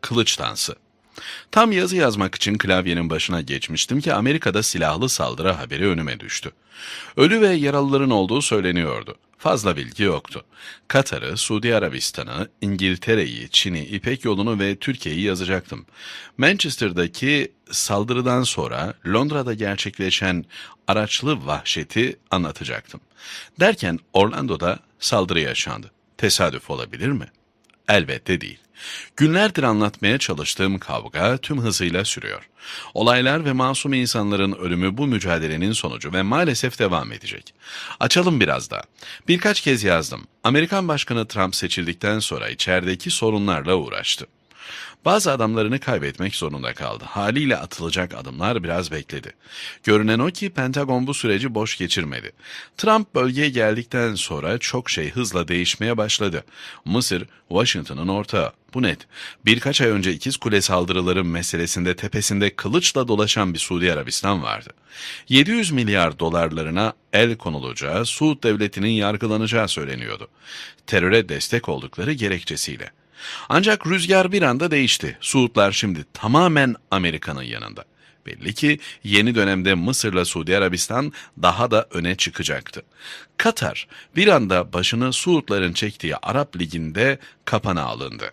Kılıç dansı. Tam yazı yazmak için klavyenin başına geçmiştim ki Amerika'da silahlı saldırı haberi önüme düştü. Ölü ve yaralıların olduğu söyleniyordu. Fazla bilgi yoktu. Katar'ı, Suudi Arabistan'ı, İngiltere'yi, Çin'i, İpek yolunu ve Türkiye'yi yazacaktım. Manchester'daki saldırıdan sonra Londra'da gerçekleşen araçlı vahşeti anlatacaktım. Derken Orlando'da saldırı yaşandı. Tesadüf olabilir mi? Elbette değil. Günlerdir anlatmaya çalıştığım kavga tüm hızıyla sürüyor. Olaylar ve masum insanların ölümü bu mücadelenin sonucu ve maalesef devam edecek. Açalım biraz daha. Birkaç kez yazdım. Amerikan Başkanı Trump seçildikten sonra içerideki sorunlarla uğraştı. Bazı adamlarını kaybetmek zorunda kaldı. Haliyle atılacak adımlar biraz bekledi. Görünen o ki Pentagon bu süreci boş geçirmedi. Trump bölgeye geldikten sonra çok şey hızla değişmeye başladı. Mısır, Washington'ın ortağı. Bu net. Birkaç ay önce ikiz kule saldırıları meselesinde tepesinde kılıçla dolaşan bir Suudi Arabistan vardı. 700 milyar dolarlarına el konulacağı, Suud devletinin yargılanacağı söyleniyordu. Teröre destek oldukları gerekçesiyle. Ancak rüzgar bir anda değişti. Suudlar şimdi tamamen Amerika'nın yanında. Belli ki yeni dönemde Mısır'la Suudi Arabistan daha da öne çıkacaktı. Katar bir anda başını Suudların çektiği Arap Ligi'nde kapana alındı.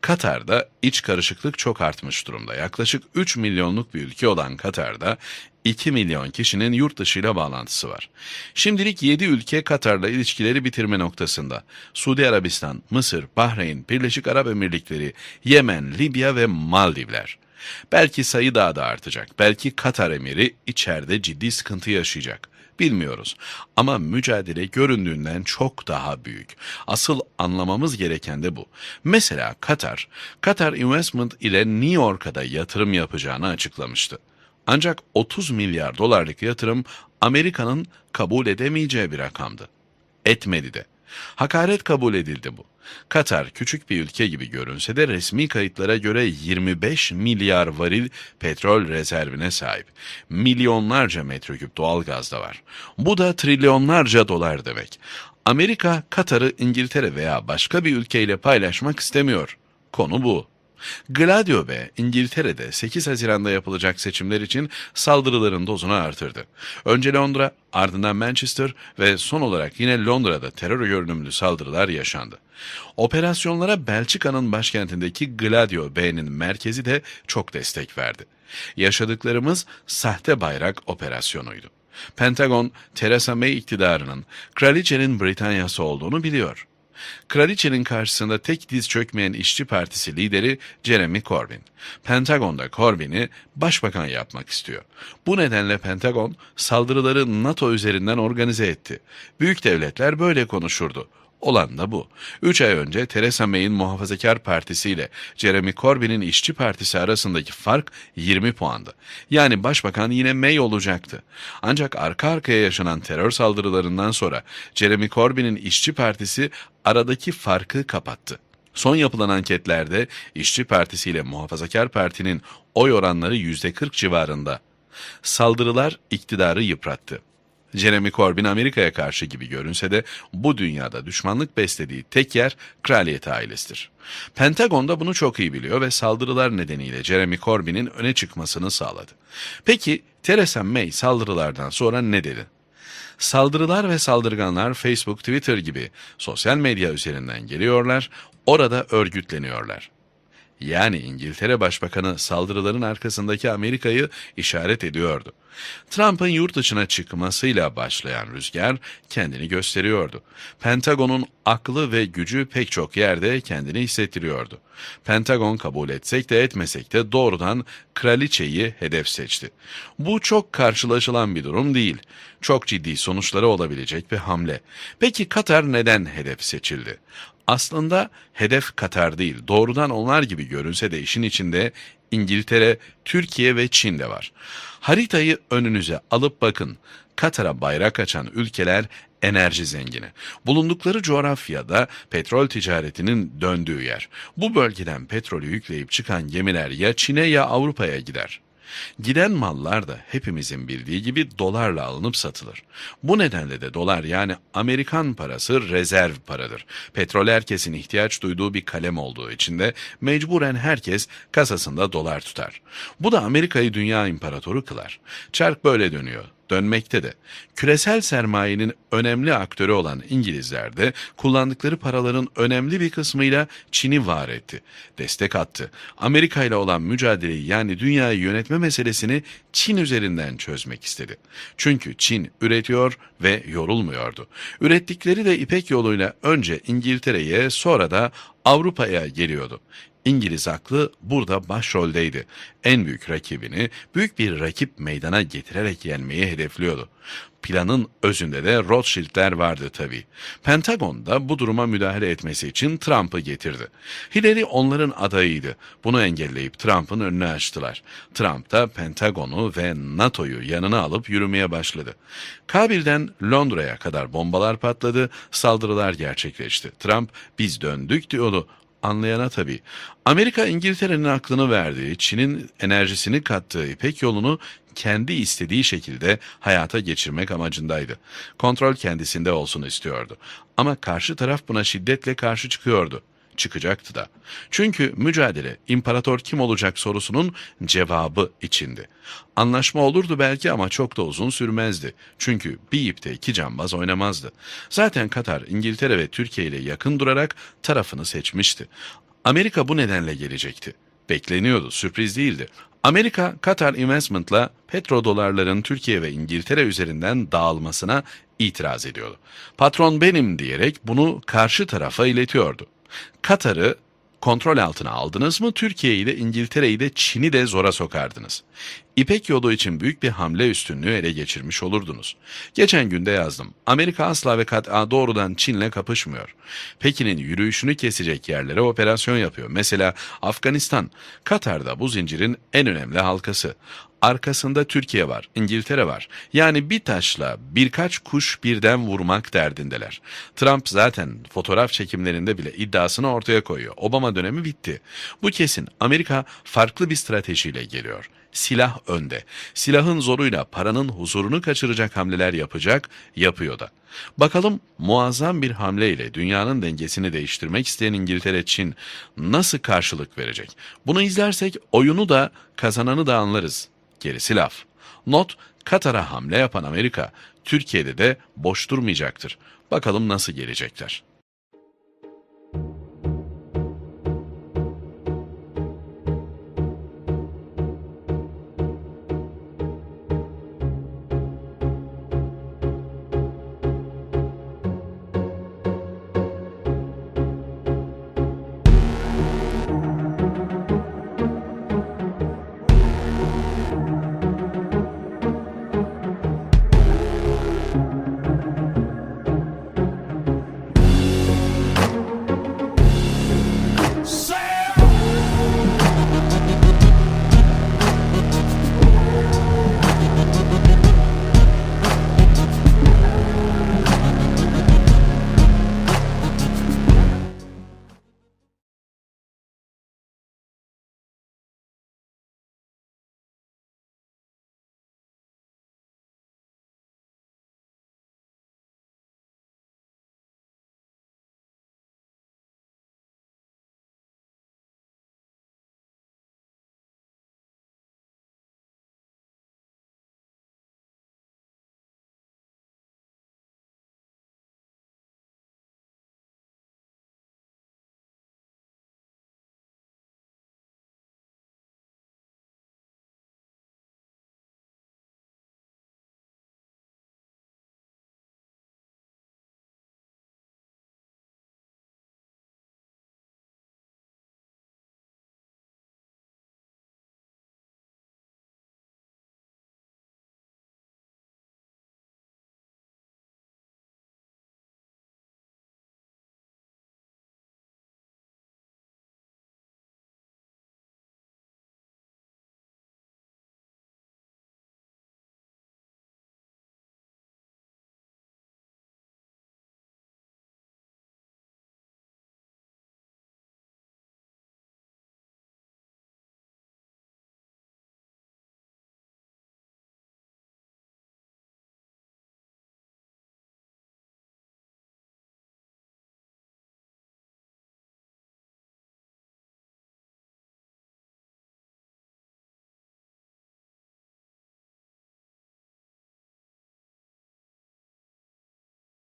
Katar'da iç karışıklık çok artmış durumda. Yaklaşık 3 milyonluk bir ülke olan Katar'da 2 milyon kişinin yurt dışıyla bağlantısı var. Şimdilik 7 ülke Katar'la ilişkileri bitirme noktasında. Suudi Arabistan, Mısır, Bahreyn, Birleşik Arap Emirlikleri, Yemen, Libya ve Maldivler. Belki sayı daha da artacak. Belki Katar emiri içeride ciddi sıkıntı yaşayacak. Bilmiyoruz ama mücadele göründüğünden çok daha büyük. Asıl anlamamız gereken de bu. Mesela Katar, Katar Investment ile New York'a yatırım yapacağını açıklamıştı. Ancak 30 milyar dolarlık yatırım Amerika'nın kabul edemeyeceği bir rakamdı. Etmedi de. Hakaret kabul edildi bu. Katar küçük bir ülke gibi görünse de resmi kayıtlara göre 25 milyar varil petrol rezervine sahip. Milyonlarca metreküp doğal gaz da var. Bu da trilyonlarca dolar demek. Amerika Katar'ı İngiltere veya başka bir ülkeyle paylaşmak istemiyor. Konu bu. Gladio Bey, İngiltere'de 8 Haziran'da yapılacak seçimler için saldırıların dozunu artırdı. Önce Londra, ardından Manchester ve son olarak yine Londra'da terör görünümlü saldırılar yaşandı. Operasyonlara Belçika'nın başkentindeki Gladio Bey'nin merkezi de çok destek verdi. Yaşadıklarımız sahte bayrak operasyonuydu. Pentagon, Theresa May iktidarının kraliçenin Britanyası olduğunu biliyor. Kraliçenin karşısında tek diz çökmeyen işçi partisi lideri Jeremy Corbyn. Pentagon'da Corbyn'i başbakan yapmak istiyor. Bu nedenle Pentagon saldırıları NATO üzerinden organize etti. Büyük devletler böyle konuşurdu. Olan da bu. Üç ay önce Theresa May'in Muhafazakar Partisi ile Jeremy Corbyn'in İşçi Partisi arasındaki fark 20 puandı. Yani başbakan yine May olacaktı. Ancak arka arkaya yaşanan terör saldırılarından sonra Jeremy Corbyn'in İşçi Partisi aradaki farkı kapattı. Son yapılan anketlerde İşçi Partisi ile Muhafazakar Parti'nin oy oranları %40 civarında. Saldırılar iktidarı yıprattı. Jeremy Corbyn Amerika'ya karşı gibi görünse de bu dünyada düşmanlık beslediği tek yer kraliyet ailesidir. Pentagon da bunu çok iyi biliyor ve saldırılar nedeniyle Jeremy Corbyn'in öne çıkmasını sağladı. Peki Theresa May saldırılardan sonra ne dedi? Saldırılar ve saldırganlar Facebook, Twitter gibi sosyal medya üzerinden geliyorlar, orada örgütleniyorlar. Yani İngiltere Başbakanı saldırıların arkasındaki Amerika'yı işaret ediyordu. Trump'ın yurt dışına çıkmasıyla başlayan rüzgar kendini gösteriyordu. Pentagon'un aklı ve gücü pek çok yerde kendini hissettiriyordu. Pentagon kabul etsek de etmesek de doğrudan kraliçeyi hedef seçti. Bu çok karşılaşılan bir durum değil. Çok ciddi sonuçları olabilecek bir hamle. Peki Katar neden hedef seçildi? Aslında hedef Katar değil, doğrudan onlar gibi görünse de işin içinde İngiltere, Türkiye ve Çin de var. Haritayı önünüze alıp bakın. Katar'a bayrak açan ülkeler enerji zengini. Bulundukları coğrafyada petrol ticaretinin döndüğü yer. Bu bölgeden petrolü yükleyip çıkan gemiler ya Çin'e ya Avrupa'ya gider. Giden mallar da hepimizin bildiği gibi dolarla alınıp satılır. Bu nedenle de dolar yani Amerikan parası rezerv paradır. Petrol herkesin ihtiyaç duyduğu bir kalem olduğu için de mecburen herkes kasasında dolar tutar. Bu da Amerika'yı dünya imparatoru kılar. Çark böyle dönüyor dönmekte de. Küresel sermayenin önemli aktörü olan İngilizler de kullandıkları paraların önemli bir kısmıyla Çin'i var etti. Destek attı. Amerika ile olan mücadeleyi yani dünyayı yönetme meselesini Çin üzerinden çözmek istedi. Çünkü Çin üretiyor ve yorulmuyordu. Ürettikleri de İpek yoluyla önce İngiltere'ye sonra da Avrupa'ya geliyordu. İngiliz aklı burada başroldeydi. En büyük rakibini büyük bir rakip meydana getirerek yenmeyi hedefliyordu. Planın özünde de Rothschild'ler vardı tabii. Pentagon da bu duruma müdahale etmesi için Trump'ı getirdi. Hillary onların adayıydı. Bunu engelleyip Trump'ın önünü açtılar. Trump da Pentagon'u ve NATO'yu yanına alıp yürümeye başladı. Kabil'den Londra'ya kadar bombalar patladı, saldırılar gerçekleşti. Trump biz döndük diyordu anlayana tabii. Amerika İngiltere'nin aklını verdiği, Çin'in enerjisini kattığı İpek yolunu kendi istediği şekilde hayata geçirmek amacındaydı. Kontrol kendisinde olsun istiyordu. Ama karşı taraf buna şiddetle karşı çıkıyordu. Çıkacaktı da. Çünkü mücadele imparator kim olacak sorusunun cevabı içindi. Anlaşma olurdu belki ama çok da uzun sürmezdi. Çünkü bir ipte iki cambaz oynamazdı. Zaten Katar, İngiltere ve Türkiye ile yakın durarak tarafını seçmişti. Amerika bu nedenle gelecekti. Bekleniyordu, sürpriz değildi. Amerika, Katar Investment'la petrodolarların Türkiye ve İngiltere üzerinden dağılmasına itiraz ediyordu. Patron benim diyerek bunu karşı tarafa iletiyordu. Katar'ı kontrol altına aldınız mı Türkiye'yi de İngiltere'yi de Çin'i de zora sokardınız. İpek yolu için büyük bir hamle üstünlüğü ele geçirmiş olurdunuz. Geçen günde yazdım. Amerika asla ve kat'a doğrudan Çin'le kapışmıyor. Pekin'in yürüyüşünü kesecek yerlere operasyon yapıyor. Mesela Afganistan, Katar'da bu zincirin en önemli halkası. Arkasında Türkiye var, İngiltere var. Yani bir taşla birkaç kuş birden vurmak derdindeler. Trump zaten fotoğraf çekimlerinde bile iddiasını ortaya koyuyor. Obama dönemi bitti. Bu kesin Amerika farklı bir stratejiyle geliyor. Silah önde. Silahın zoruyla paranın huzurunu kaçıracak hamleler yapacak, yapıyor da. Bakalım muazzam bir hamleyle dünyanın dengesini değiştirmek isteyen İngiltere Çin nasıl karşılık verecek? Bunu izlersek oyunu da kazananı da anlarız. Gerisi laf. Not, Katar'a hamle yapan Amerika, Türkiye'de de boş durmayacaktır. Bakalım nasıl gelecekler.